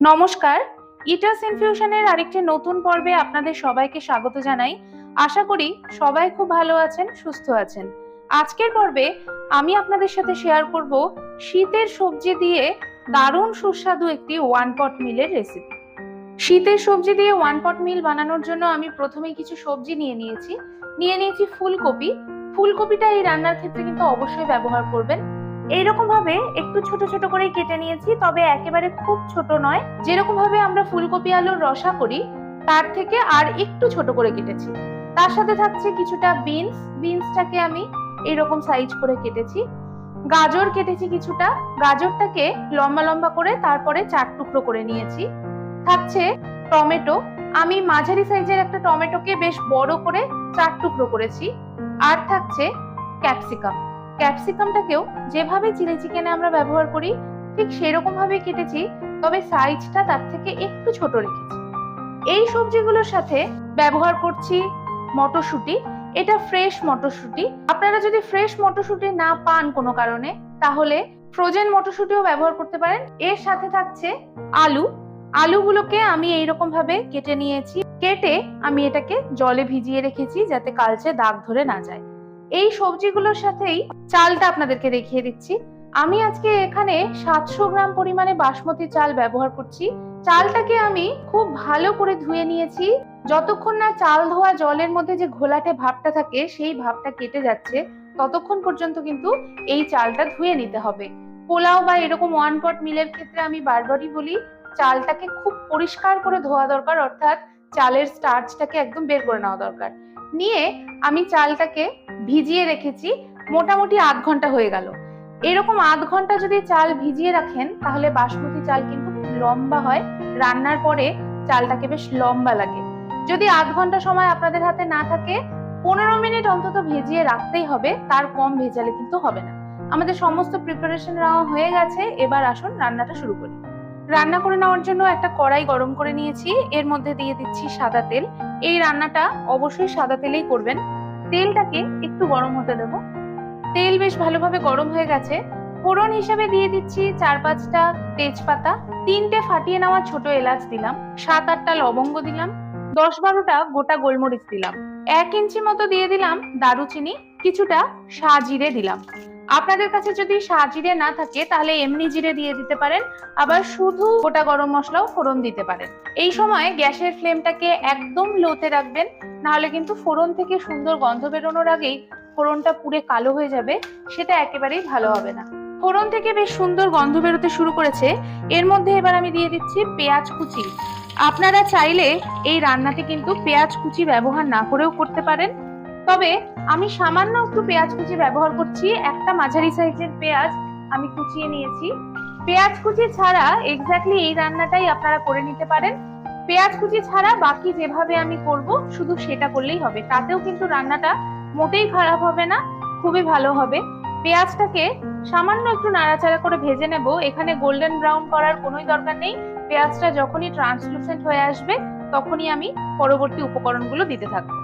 নমস্কার ইটাস ইনফিউশনের আরেকটি নতুন পর্বে আপনাদের সবাইকে স্বাগত জানাই। আশা করি সবাই খুব ভালো আছেন, সুস্থ আছেন। আজকের পর্বে আমি আপনাদের সাথে শেয়ার করব শীতের সবজি দিয়ে দারুণ সুস্বাদু একটি ওয়ান পট মিলের রেসিপি শীতের সবজি দিয়ে ওয়ান পট মিল বানানোর জন্য আমি প্রথমে কিছু সবজি নিয়ে নিয়েছি। নিয়ে নিয়েছি ফুলকপি। ফুলকপিটা এই রান্নার ক্ষেত্রে কিন্তু অবশ্যই ব্যবহার করবেন। এইরকম ভাবে একটু ছোট ছোট করে কেটে নিয়েছি, তবে একেবারে খুব ছোট নয়। যেরকম ভাবে আমরা ফুলকপি, আলুর রসা করি, তার থেকে আর একটু ছোট করে কেটেছি। তার সাথে থাকছে কিছুটা বিনস, বিনসটাকে আমি এইরকম সাইজ করে কেটেছি। গাজর কেটেছি কিছুটা, গাজরটাকে লম্বা লম্বা করে তারপরে চার টুকরো করে নিয়েছি। থাকছে টমেটো, আমি মাঝারি সাইজের একটা টমেটোকে বেশ বড় করে চার টুকরো করেছি। আর থাকছে ক্যাপসিকাম। ক্যাপসিকামটাকেও যেভাবে চিলি চিকেনে আমরা ব্যবহার করি, ঠিক সেরকম ভাবে কেটেছি, তবে সাইজটা তার থেকে একটু ছোট রেখেছি। এই সবজিগুলোর সাথে ব্যবহার করছি মটরশুঁটি। এটা ফ্রেশ মটরশুঁটি। আপনারা যদি ফ্রেশ মটরশুঁটি না পান কোনো কারণে, তাহলে ফ্রোজেন মটরশুঁটিও ব্যবহার করতে পারেন। এর সাথে থাকছে আলু। আলুগুলোকে আমি এইরকম ভাবে কেটে নিয়েছি। কেটে আমি এটাকে জলে ভিজিয়ে রেখেছি যাতে কালচে দাগ ধরে না যায়। এই সবজিগুলোর সাথেই চালটা আপনাদেরকে দেখিয়ে দিচ্ছি। আমি আজকে এখানে সাতশো গ্রাম পরিমাণে বাসমতি চাল ব্যবহার করছি। চালটাকে আমি খুব ভালো করে ধুয়ে নিয়েছি। যতক্ষণ না চাল ধোয়া জলের মধ্যে যে ঘোলাটে ভাবটা থাকে, সেই ভাবটা কেটে যাচ্ছে, ততক্ষণ পর্যন্ত কিন্তু এই চালটা ধুয়ে নিতে হবে। পোলাও বা এরকম ওয়ান পট মিলের ক্ষেত্রে আমি বারবারই বলি, চালটাকে খুব পরিষ্কার করে ধোয়া দরকার, অর্থাৎ চালের স্টার্চটাকে একদম বের করে নেওয়া দরকার। নিয়ে আমি চালটাকে ভিজিয়ে রেখেছি, মোটামুটি আধ ঘণ্টা হয়ে গেল। এরকম আধ ঘণ্টা যদি চাল ভিজিয়ে রাখেন, তাহলে বাসমতি চাল কিন্তু লম্বা হয়। রান্নার পরে চালটাকে বেশ লম্বা লাগে। যদি আধ ঘণ্টা সময় আপনাদের হাতে না থাকে, পনেরো মিনিট অন্তত ভিজিয়ে রাখতেই হবে, তার কম ভেজালে কিন্তু হবে না। আমাদের সমস্ত প্রিপারেশন নেওয়া হয়ে গেছে, এবার আসুন রান্নাটা শুরু করি। রান্না করে নেওয়ার জন্য একটা কড়াই গরম করে নিয়েছি, এর মধ্যে দিয়ে দিচ্ছি সাদা তেল। এই রান্নাটা অবশ্যই সাদা তেলেই করবেন। তেলটাকে একটু গরম হতে দেবো। তেল বেশ ভালোভাবে গরম হয়ে গেছে। ফোড়ন হিসেবে দিয়ে দিচ্ছি চার পাঁচটা তেজপাতা, তিনটে ফাটিয়ে নেওয়া ছোট এলাচ দিলাম, সাত আটটা লবঙ্গ দিলাম, দশ বারোটা গোটা গোলমরিচ দিলাম। এক ইঞ্চি মতো দিয়ে দিলাম দারুচিনি, কিছুটা সাজিরে দিলাম। আপনাদের কাছে যদি সাজিরে না থাকে, তাহলে এমনি জিরে দিয়ে দিতে পারেন। আবার শুধু গোটা গরম মশলাও ফোড়ন দিতে পারেন। এই সময় গ্যাসের ফ্লেমটাকে একদম লোতে রাখবেন, নাহলে কিন্তু ফোড়ন থেকে সুন্দর গন্ধ বেরোনোর আগেই ফোড়নটা পুড়ে কালো হয়ে যাবে, সেটা একেবারেই ভালো হবে না। ফোড়ন থেকে বেশ সুন্দর গন্ধ বেরোতে শুরু করেছে। এর মধ্যে এবার আমি দিয়ে দিচ্ছি পেঁয়াজ কুচি। আপনারা চাইলে এই রান্নাটি কিন্তু পেঁয়াজ কুচি ব্যবহার না করেও করতে পারেন। তবে আমি সামান্য একটু পেঁয়াজ কুচি ব্যবহার করছি। একটা মাঝারি সাইজের পেঁয়াজ আমি কুচিয়ে নিয়েছি। পেঁয়াজ কুচি ছাড়া এক্স্যাক্টলি এই রান্নাটাই আপনারা করে নিতে পারেন। পেঁয়াজ কুচি ছাড়া বাকি যেভাবে আমি করব, শুধু সেটা করলেই হবে। তাতেও কিন্তু রান্নাটা মোটেই খারাপ হবে না, খুবই ভালো হবে। পেঁয়াজটাকে সামান্য একটু নাড়াচাড়া করে ভেজে নেব। এখানে গোল্ডেন ব্রাউন করার কোনোই দরকার নেই। পেঁয়াজটা যখনই ট্রান্সলুসেন্ট হয়ে আসবে, তখনই আমি পরবর্তী উপকরণগুলো দিতে থাকব।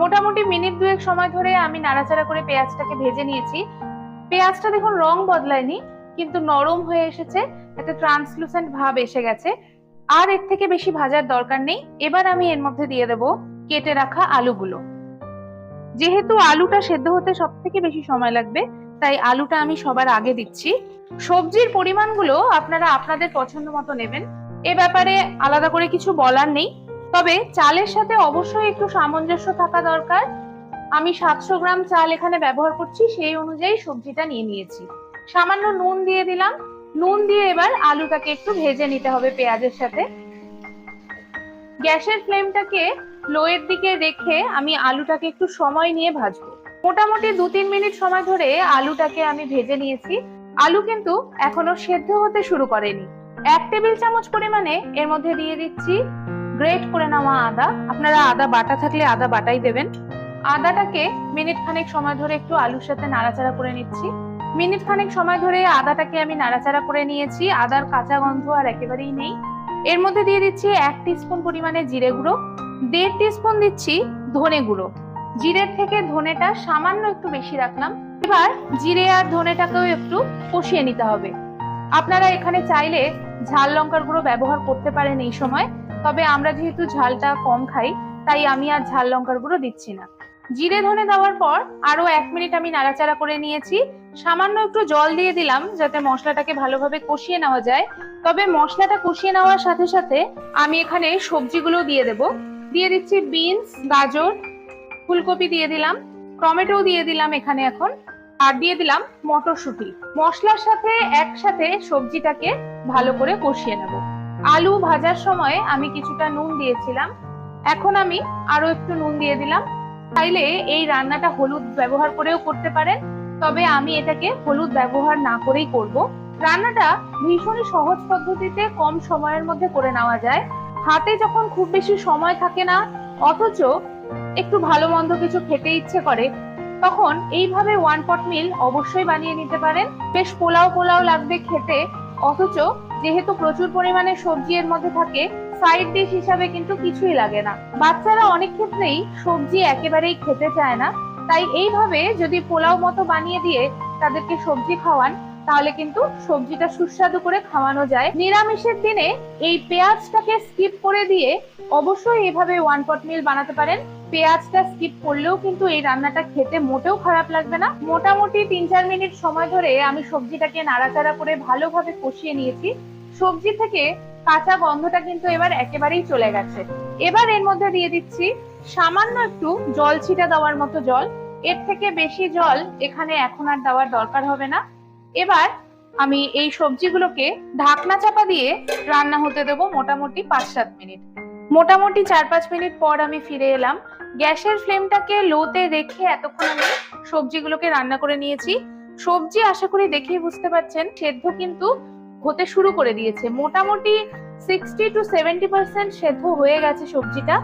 মোটামুটি মিনিট দুয়েক সময় ধরে আমি নাড়াচাড়া করে পেঁয়াজটাকে ভেজে নিয়েছি। পেঁয়াজটা দেখুন রং বদলায়নি, কিন্তু নরম হয়ে এসেছে, একটা ট্রান্সলুসেন্ট ভাব এসে গেছে। আর এর থেকে বেশি ভাজার দরকার নেই, এবার আমি এর মধ্যে দিয়ে দেব কেটে রাখা আলুগুলো। যেহেতু আলুটা সেদ্ধ হতে সব থেকে বেশি সময় লাগবে, তাই আলুটা আমি সবার আগে দিচ্ছি। সবজির পরিমাণগুলো আপনারা আপনাদের পছন্দ মতো নেবেন। এ ব্যাপারে আলাদা করে কিছু বলার নেই। তবে চালের সাথে অবশ্যই একটু সামঞ্জস্য থাকা দরকার। আমি সাতশো গ্রাম চাল এখানে ব্যবহার করছি, সেই অনুযায়ী সবজিটা নিয়ে নিয়েছি। সামান্য নুন দিয়ে দিলাম। নুন দিয়ে এবার আলুটাকে একটু ভেজে নিতে হবে পেঁয়াজের সাথে। গ্যাসের ফ্লেমটাকে লোয়ের দিকে রেখে আমি আলুটাকে একটু সময় নিয়ে ভাজবো। মোটামুটি দু তিন মিনিট সময় ধরে আলুটাকে আমি ভেজে নিয়েছি। আলু কিন্তু এখনও সেদ্ধ হতে শুরু করেনি। এক টেবিল চামচ পরিমাণে এর মধ্যে দিয়ে দিচ্ছি গ্রেট করে নেওয়া আদা। আপনারা আদা বাটা থাকলে আদা বাটাই দেবেন। আদাটাকে মিনিট খানেক সময় ধরে একটু আলুর সাথে নাড়াচাড়া করে নিচ্ছি। মিনিট খানেক সময় ধরে আদাটাকে আমি নাড়াচাড়া করে নিয়েছি। আদার কাঁচা গন্ধ আর একেবারেই নেই। এর মধ্যে দিয়ে দিচ্ছি এক স্পুন পরিমাণে জিরে গুঁড়ো, দেড় স্পুন দিচ্ছি ধনে গুঁড়ো। জিরের থেকে ধনেটা সামান্য একটু বেশি রাখলাম। এবার জিরে আর ধনেটাকেও একটু কষিয়ে নিতে হবে। আপনারা এখানে চাইলে ঝাল লঙ্কার গুঁড়ো ব্যবহার করতে পারেন এই সময়। তবে আমরা যেহেতু ঝালটা কম খাই, তাই আমি আর ঝাল লঙ্কার গুঁড়ো দিচ্ছি না। জিরে ধনে দেওয়ার পর আরও এক মিনিট আমি নাড়াচাড়া করে নিয়েছি। সামান্য একটু জল দিয়ে দিলাম যাতে মশলাটাকে ভালোভাবে কষিয়ে নেওয়া যায়। তবে মশলাটা কষিয়ে নেওয়ার সাথে সাথে আমি এখানে সবজিগুলো দিয়ে দেব। দিয়ে দিচ্ছি বিনস, গাজর, ফুলকপি দিয়ে দিলাম টমেটো দিয়ে দিলাম এখানে এখন। আর দিয়ে দিলাম মটরশুঁটি। মশলার সাথে একসাথে সবজিটাকে ভালো করে কষিয়ে নেব। আলু ভাজার সময় আমি কিছুটা নুন দিয়েছিলাম। এখন আমি আরও একটু নুন দিয়ে দিলাম। চাইলে এই রান্নাটা হলুদ ব্যবহার করেও করতে পারেন, তবে আমি এটাকে হলুদ ব্যবহার না করেই করব। রান্নাটা ভীষণই সহজ পদ্ধতিতে কম সময়ের মধ্যে করে নেওয়া যায়। হাতে যখন খুব বেশি সময় থাকে না, অথচ একটু ভালো মন্দ কিছু খেতে ইচ্ছে করে, তখন এইভাবে ওয়ান পট মিল অবশ্যই বানিয়ে নিতে পারেন। বেশ পোলাও পোলাও লাগবে খেতে, অথচ যেহেতু প্রচুর পরিমাণে সবজি এর মধ্যে থাকে সাইড ডিশ হিসাবে কিন্তু কিছুই লাগে না। বাচ্চারা অনেক ক্ষেত্রেই সবজি একেবারেই খেতে চায় না। তাই এইভাবে যদি পোলাও মতো বানিয়ে দিয়ে তাদেরকে সবজি খাওয়ান, তাহলে কিন্তু সবজিটা সুস্বাদু করে খাওয়ানো যায়। নিরামিষের দিনে এই পেঁয়াজটাকে স্কিপ করে দিয়ে অবশ্যই এভাবে ওয়ান পট মিল বানাতে পারেন। পেঁয়াজটা স্কিপ করলেও কিন্তু এই রান্নাটা খেতে মোটেও খারাপ লাগবে না। মোটামুটি তিন চার মিনিট সময় ধরে আমি সবজিটাকে নাড়াচাড়া করে ভালোভাবে কষিয়ে নিয়েছি। সবজি থেকে কাঁচা গন্ধটা কিন্তু এবার একেবারেই চলে গেছে। এবার এর মধ্যে দিয়ে দিচ্ছি সামান্য একটু জল ছিটা দেওয়ার মতো জল। এর থেকে বেশি জল এখানে এখন আর দেওয়ার দরকার হবে না। এবার আমি এই সবজিগুলোকে ঢাকনা চাপা দিয়ে রান্না হতে দেবো মোটামুটি পাঁচ সাত মিনিট। মোটামুটি চার পাঁচ মিনিট পর আমি ফিরে এলাম। গ্যাসের ফ্লেমটাকে লোতে রেখে এতক্ষণ আমি সবজিগুলোকে রান্না করে নিয়েছি। সবজি আশা করি দেখেই বুঝতে পারছেন, সেদ্ধ কিন্তু হতে শুরু করে দিয়েছে। মোটামুটি সিক্সটি টু সেভেন্টি পার্সেন্ট সেদ্ধ হয়ে গেছে সবজিটা।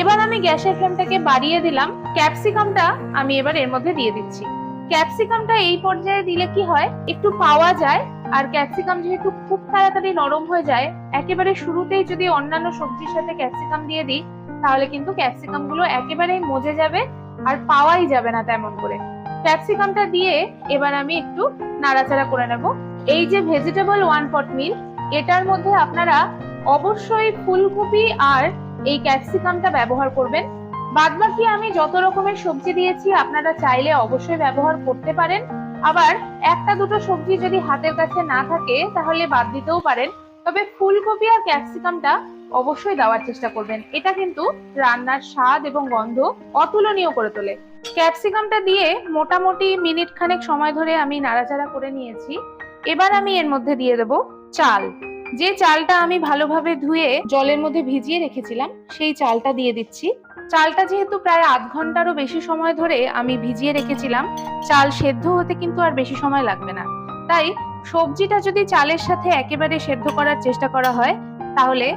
এবার আমি গ্যাসের ফ্লেমটাকে বাড়িয়ে দিলাম। ক্যাপসিকামটা আমি এবার এর মধ্যে দিয়ে দিচ্ছি। ক্যাপসিকামটা এই পর্যায়ে দিলে কি হয়? একটু পাওয়া যায়। আর ক্যাপসিকাম যেহেতু খুব তাড়াতাড়ি নরম হয়ে যায়, একেবারে শুরুতেই যদি অন্যান্য সবজির সাথে ক্যাপসিকাম দিয়ে দিই, তাহলে কিন্তু ক্যাপসিকামগুলো একেবারেই মজে যাবে আর পাওয়াই যাবে না তেমন করে। ক্যাপসিকামটা দিয়ে এবার আমি একটু নাড়াচাড়া করে নেব। এই যে ভেজিটেবল ওয়ান পট মিল এটার মধ্যে আপনারা অবশ্যই ফুলকপি আর এই ক্যাপসিকামটা ব্যবহার করবেন। বাদবাকি আমি যত রকমের সবজি দিয়েছি, আপনারা চাইলে অবশ্যই ব্যবহার করতে পারেন। আবার একটা দুটো সবজি যদি হাতের কাছে না থাকে, তাহলে বাদ দিতেও পারেন। তবে ফুলকপি আর ক্যাপসিকামটা অবশ্যই দেওয়ার চেষ্টা করবেন। এটা কিন্তু রান্নার স্বাদ এবং গন্ধ অতুলনীয় করে তোলে। ক্যাপসিকামটা দিয়ে মোটামুটি মিনিট খানেক সময় ধরে আমি নাড়াচাড়া করে নিয়েছি। এবার আমি এর মধ্যে দিয়ে দেব চাল। যে চালটা আমি ভালোভাবে ধুয়ে জলের মধ্যে ভিজিয়ে রেখেছিলাম, সেই চালটা দিয়ে দিচ্ছি। চালটা যেহেতু প্রায় আধ ঘন্টারও বেশি সময় ধরে আমি ভিজিয়ে রেখেছিলাম, চাল সেদ্ধ হতে কিন্তু আর বেশি সময় লাগবে না। তাই সবজিটা যদি চালের সাথে একেবারে সেদ্ধ করার চেষ্টা করা হয়, তাহলে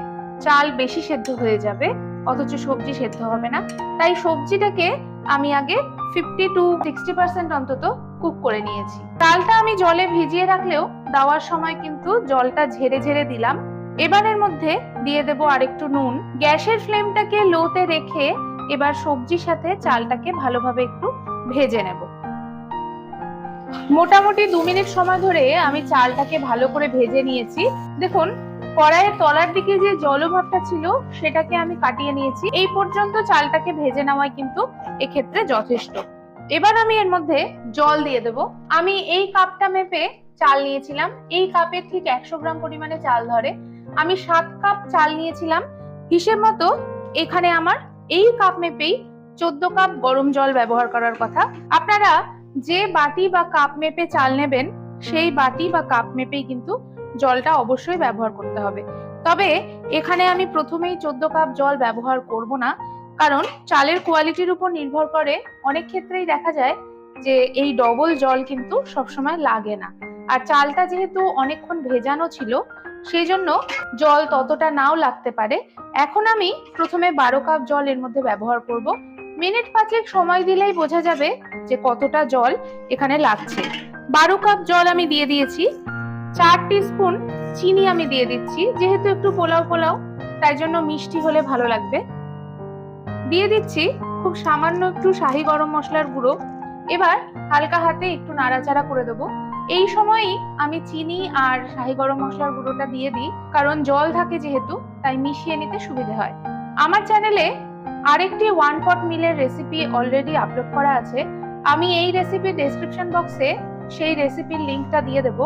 চাল বেশি সেদ্ধ হয়ে যাবে, অথচ সবজি সেদ্ধ হবে না। তাই সবজিটাকে আমি আগে ফিফটি টু সিক্সটি পার্সেন্ট অন্তত কুক করে নিয়েছি। চালটা আমি জলে ভিজিয়ে রাখলেও দেওয়ার সময় কিন্তু জলটা ঝেড়ে ঝেড়ে দিলাম। এবারের মধ্যে দিয়ে দেব আরেকটু নুন। গ্যাসের ফ্লেমটাকে লোতে রেখে এবার সবজির সাথে চালটাকে ভালোভাবে একটু ভেজে নেব। মোটামুটি দু মিনিট সময় ধরে আমি চালটাকে ভালো করে ভেজে নিয়েছি। দেখুন, কড়াইয়ের তলার দিকে যে জলভাবটা ছিল সেটাকে আমি কাটিয়ে নিয়েছি। এই পর্যন্ত চালটাকে ভেজে নেওয়াই কিন্তু এক্ষেত্রে যথেষ্ট। এবার আমি এর মধ্যে জল দিয়ে দেব। আমি এই কাপটা মেপে চাল নিয়েছিলাম। এই কাপের ঠিক একশো গ্রাম পরিমাণে চাল ধরে। আমি সাত কাপ চাল নিয়েছিলাম। হিসেব মতো এখানে আমার এই কাপ মেপেই চোদ্দ কাপ গরম জল ব্যবহার করার কথা। আপনারা যে বাটি বা কাপ মেপে চাল নেবেন, সেই বাটি বা কাপ মেপেই কিন্তু জলটা অবশ্যই ব্যবহার করতে হবে। তবে এখানে আমি প্রথমেই চোদ্দ কাপ জল ব্যবহার করব না। কারণ চালের কোয়ালিটির উপর নির্ভর করে অনেক ক্ষেত্রেই দেখা যায় যে এই ডবল জল কিন্তু সবসময় লাগে না। আর চালটা যেহেতু অনেকক্ষণ ভেজানো ছিল সেই জন্য জল ততটা নাও লাগতে পারে। এখন আমি প্রথমে বারো কাপ জল এর মধ্যে ব্যবহার করব। মিনিট পাঁচেক সময় দিলেই বোঝা যাবে যে কতটা জল এখানে লাগছে। বারো কাপ জল আমি দিয়ে দিয়েছি। চার স্পুন চিনি আমি দিয়ে দিচ্ছি, যেহেতু একটু পোলাও পোলাও, তাই জন্য মিষ্টি হলে ভালো লাগবে। দিয়ে দিচ্ছি খুব সামান্য একটু শাহি গরম মশলার গুঁড়ো। এবার হালকা হাতে একটু নাড়াচাড়া করে দেবো। এই সময়ই আমি চিনি আর শাহি গরম মশলার গুঁড়োটা দিয়ে দিই, কারণ জল থাকে যেহেতু, তাই মিশিয়ে নিতে সুবিধে হয়। আমার চ্যানেলে আরেকটি ওয়ান পট মিলের রেসিপি অলরেডি আপলোড করা আছে। আমি এই রেসিপি ডেসক্রিপশন বক্সে সেই রেসিপির লিঙ্কটা দিয়ে দেব।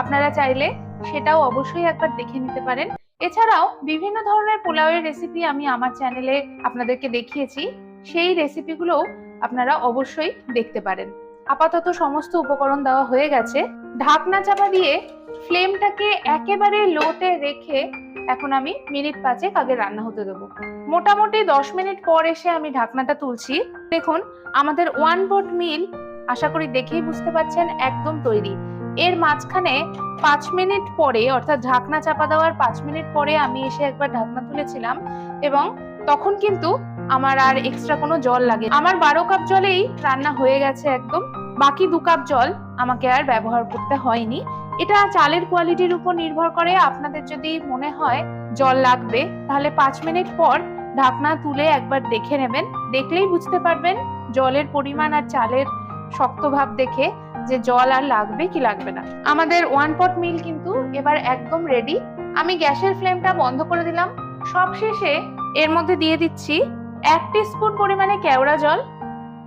আপনারা চাইলে সেটাও অবশ্যই একবার দেখে নিতে পারেন। এছাড়াও বিভিন্ন ধরনের পোলাওয়ের রেসিপি আমি আমার চ্যানেলে আপনাদেরকে দেখিয়েছি। সেই রেসিপিগুলোও আপনারা অবশ্যই দেখতে পারেন। আপাতত সমস্ত উপকরণ দেওয়া হয়ে গেছে। ঢাকনা চাপা দিয়ে ফ্লেমটাকে একেবারে লোতে রেখে এখন আমি মিনিট পাঁচেক আগে রান্না হতে দেবো। মোটামুটি দশ মিনিট পর এসে আমি ঢাকনাটা তুলছি। দেখুন, আমাদের ওয়ান বোট মিল আশা করি দেখেই বুঝতে পারছেন, একদম তৈরি। এর মাঝখানে পাঁচ মিনিট পরে, অর্থাৎ ঢাকনা চাপা দেওয়ার পাঁচ মিনিট পরে আমি এসে একবার ঢাকনা তুলেছিলাম এবং তখন কিন্তু আমার আর এক্সট্রা কোনো জল লাগে আমার বারো কাপ জলেই রান্না হয়ে গেছে একদম। বাকি দু কাপ জল আমাকে আর ব্যবহার করতে হয়নি। এটা চালের কোয়ালিটির উপর নির্ভর করে। আপনাদের যদি মনে হয় জল লাগবে, তাহলে পাঁচ মিনিট পর ঢাকনা তুলে একবার দেখে নেবেন। দেখলেই বুঝতে পারবেন জলের পরিমাণ আর চালের শক্ত ভাব দেখে যে জল আর লাগবে কি লাগবে না। আমাদের ওয়ান পট মিল কিন্তু এবার একদম রেডি আমি গ্যাসের ফ্লেমটা বন্ধ করে দিলাম। সবশেষে এর মধ্যে দিয়ে দিচ্ছি এক স্পুন পরিমাণে কেওড়া জল।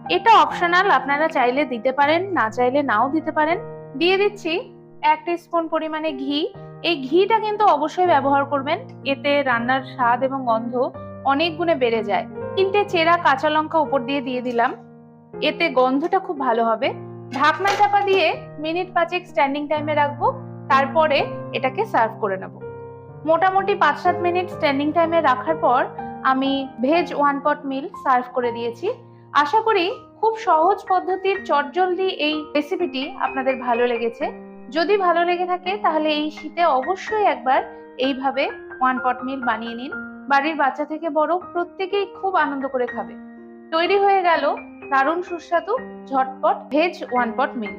এটা অপশনাল আপনারা চাইলে দিতে পারেন, না চাইলে নাও দিতে পারেন। দিয়ে দিচ্ছি এক স্পুন পরিমাণে ঘি। এই ঘিটা কিন্তু অবশ্যই ব্যবহার করবেন। এতে রান্নার স্বাদ এবং গন্ধ অনেক গুণে বেড়ে যায়। তিনটে চেরা কাঁচা লঙ্কা উপর দিয়ে দিয়ে দিলাম। এতে গন্ধটা খুব ভালো হবে। ঢাকনা চাপা দিয়ে মিনিট পাঁচেক স্ট্যান্ডিং টাইমে রাখব, তারপরে এটাকে সার্ভ করে নেব। মোটামুটি পাঁচ সাত মিনিট স্ট্যান্ডিং টাইমে রাখার পর আমি veg one pot meal serve করে দিয়েছি। আশা করি খুব সহজ পদ্ধতির চটজলদি এই রেসিপিটি আপনাদের ভালো লেগেছে। যদি ভালো লেগে থাকে তাহলে এই শীতে অবশ্যই একবার এইভাবে ওয়ান পট মিল বানিয়ে নিন। বাড়ির বাচ্চা থেকে বড় প্রত্যেকেই খুব আনন্দ করে খাবে। তৈরি হয়ে গেল দারুণ সুস্বাদু ঝটপট ভেজ ওয়ান পট মিল